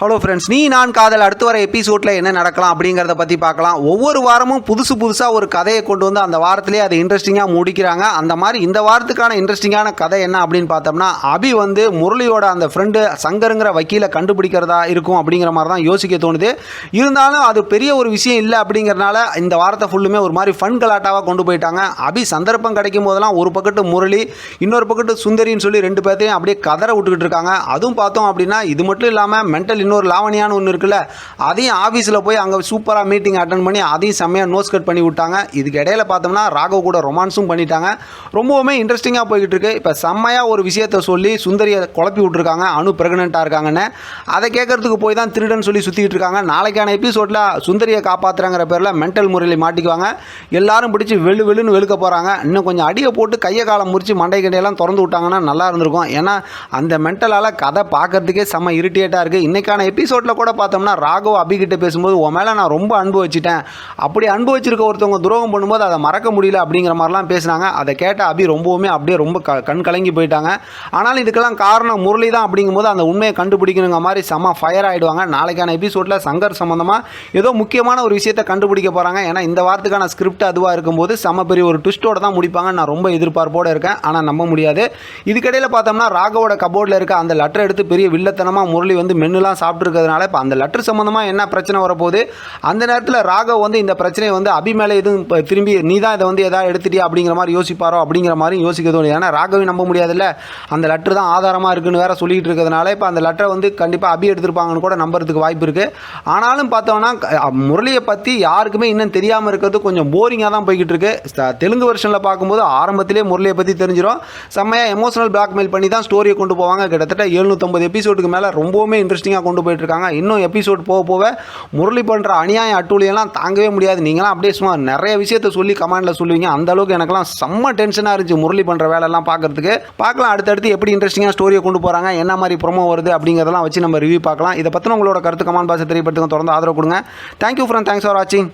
Hello friends நீ நான் காதல் அடுத்து வர எபிசோடில் என்ன நடக்கலாம் அப்படிங்கிறத பற்றி பார்க்கலாம். ஒவ்வொரு வாரமும் புதுசு புதுசாக ஒரு கதையை கொண்டு வந்து அந்த வாரத்திலே அதை இன்ட்ரெஸ்டிங்காக முடிக்கிறாங்க. அந்த மாதிரி இந்த வாரத்துக்கான இன்ட்ரெஸ்டிங்கான கதை என்ன அப்படின்னு பார்த்தோம்னா அபி வந்து முரளியோட அந்த ஃப்ரெண்டு சங்கருங்கிற வக்கீலை கண்டுபிடிக்கிறதா இருக்கும் அப்படிங்கிற மாதிரி தான் யோசிக்க தோணுது. இருந்தாலும் அது பெரிய ஒரு விஷயம் இல்லை அப்படிங்கிறனால இந்த வாரத்தை ஃபுல்லுமே ஒரு மாதிரி ஃபன் கலாட்டாவாக கொண்டு போயிட்டாங்க. அபி சந்தர்ப்பம் கிடைக்கும் போதெல்லாம் ஒரு பக்கத்து முரளி இன்னொரு பக்கத்து சுந்தரின்னு சொல்லி ரெண்டு பேர்த்தையும் அப்படியே கதற விட்டுக்கிட்டு இருக்காங்க. அதுவும் பார்த்தோம் அப்படின்னா இது மட்டும் இல்லாமல் மென்டல் இன்னொரு லாவணியான்னு ஒன்று இருக்குல்ல அதையும் ஆஃபீஸில் போய் அங்கே சூப்பராக மீட்டிங் அட்டன் பண்ணி அதையும் செம்மையாக நோஸ் கட் பண்ணி விட்டாங்க. இதுக்கு இடையில பார்த்தோம்னா ராகவ் கூட ரொமான்ஸும் பண்ணிட்டாங்க. ரொம்பவுமே இன்ட்ரெஸ்டிங்காக போய்கிட்டு இருக்கு. இப்போ செம்மையாக ஒரு விஷயத்த சொல்லி சுந்தரியை குழப்பி விட்ருக்காங்க அணு பிரெக்னெண்ட்டாக இருக்காங்கன்னு. அதை கேட்கறதுக்கு போய் தான் திருடன் சொல்லி சுற்றிக்கிட்டு இருக்காங்க. நாளைக்கான எபிசோடில் சுந்தரியை காப்பாற்றுறாங்கிற பேரில் மென்டல் முறையில் மாட்டிக்குவாங்க. எல்லாரும் பிடிச்சி வெளு வெளுன்னு வெளுக்க போகிறாங்க இன்னும் கொஞ்சம் அடியை போட்டு கையை காலம் முறிச்சு மண்டை கண்டையெல்லாம் திறந்து விட்டாங்கன்னா நல்லா இருந்திருக்கும். ஏன்னா அந்த மென்டலால் கதை பார்க்கறதுக்கே செம்ம இரிட்டேட்டாக இருக்குது இன்றைக்கான எபிசோடில் கூட பார்த்தோம்னா ராகவ் அபிகிட்ட பேசும்போது உன் மேலே நான் ரொம்ப அன்பு வச்சுட்டேன். அப்படி அன்பு வச்சிருக்க ஒருத்தவங்க துரோகம் பண்ணும்போது அதை மறக்க முடியல அப்படிங்கிற மாதிரிலாம் பேசினாங்க. அதை கேட்ட அபி ரொம்பவுமே அப்படியே ரொம்ப க கண் கலங்கி போயிட்டாங்க. ஆனாலும் இதுக்கெல்லாம் காரணம் முரளி தான் அப்படிங்கும்போது அந்த உண்மையை கண்டுபிடிக்கணுங்க மாதிரி செம்ம ஃபயர் ஆகிடுவாங்க நாளைக்கான எபிசோடில் சங்கர் சம்மந்தமாக ஏதோ முக்கியமான ஒரு விஷயத்தை கண்டுபிடிக்க போகிறாங்க ஏன்னா இந்த வாரத்துக்கான ஸ்கிரிப்ட் அதுவாக இருக்கும்போது செம பெரிய ஒரு ட்விஸ்ட்டோட தான் முடிப்பாங்க நான் ரொம்ப எதிர்பார்ப்போடு இருக்கேன். ஆனால் நம்ப முடியாது. இதுக்கிடையில் பார்த்தோம்னா ராகவோட கபோர்டில் இருக்க அந்த லெட்டர் எடுத்து பெரிய வில்லத்தனமாக முரளி வந்து மென்னுலாம் சாப்பிட்ருக்கிறதுனால இப்போ அந்த லெட்டர் சம்மந்தமாக என்ன பிரச்சனை வரப்போகுது? அந்த நேரத்தில் ராகவ் வந்து இந்த பிரச்சனையை வந்து அபி மேலே எதுவும் இப்போ திரும்பி நீ தான் இதை வந்து எதாவது எடுத்துட்டியா அப்படிங்கிற மாதிரி யோசிப்பாரோ அப்படிங்கிற மாதிரி யோசிக்க தோணுது ஏன்னா ராகவே நம்ப முடியாதுல்ல. அந்த லெட்டர் தான் ஆதாரமாக இருக்குன்னு வேற சொல்லிகிட்டு இருக்கிறதுனால இப்போ அந்த லெட்டரை வந்து கண்டிப்பாக அபி எடுத்திருப்பாங்கன்னு கூட நம்புறதுக்கு வாய்ப்பு இருக்குது ஆனாலும் பார்த்தோம்னா முரளியை பற்றி யாருக்குமே இன்னும் தெரியாமல் இருக்கிறது கொஞ்சம் போரிங்காக தான் போய்கிட்டு இருக்கு. தெலுங்கு வெர்ஷனில் பார்க்கும்போது ஆரம்பத்திலே முரளியை பற்றி தெரிஞ்சிடும் செம்மையாக எமோஷனல் பிளாக்மெயில் பண்ணி தான் ஸ்டோரியை கொண்டு போவாங்க. கிட்டத்தட்ட எழுநூற்றம்பது எபிசோடுக்கு மேலே ரொம்பவுமே இன்ட்ரெஸ்டிங்காக கொண்டு போயிட்டு இருக்காங்க இன்னும் எபிசோட் போக போக முரளி பண்ணுற அநியாயம் அட்டூழியெல்லாம் தாங்கவே முடியாது. நீங்களாம் அப்படியே சும்மா நிறைய விஷயத்த சொல்லி கமெண்டில் சொல்லுவீங்க. அந்த அளவுக்கு எனக்கெல்லாம் செம்ம டென்ஷனாக இருந்துச்சு முரளி பண்ணுற வேலைலாம் பார்க்குறதுக்கு. பார்க்கலாம். அடுத்தடுத்து எப்படி இன்ட்ரெஸ்டிங்காக ஸ்டோரியை கொண்டு போகிறாங்க என்ன மாதிரி ப்ரொமோ வருது அப்படிங்கிறதெல்லாம் வச்சு நம்ம ரிவ்யூ பார்க்கலாம். இதை பற்றின உங்களோட கருத்து கமெண்ட் பாக்ஸ் தெரியப்படுத்துங்க. தொடர்ந்து ஆதரவு கொடுங்க. தேங்க்யூ ஃப்ரெண்ட் தேங்க்ஸ் ஃபார் வாட்சிங்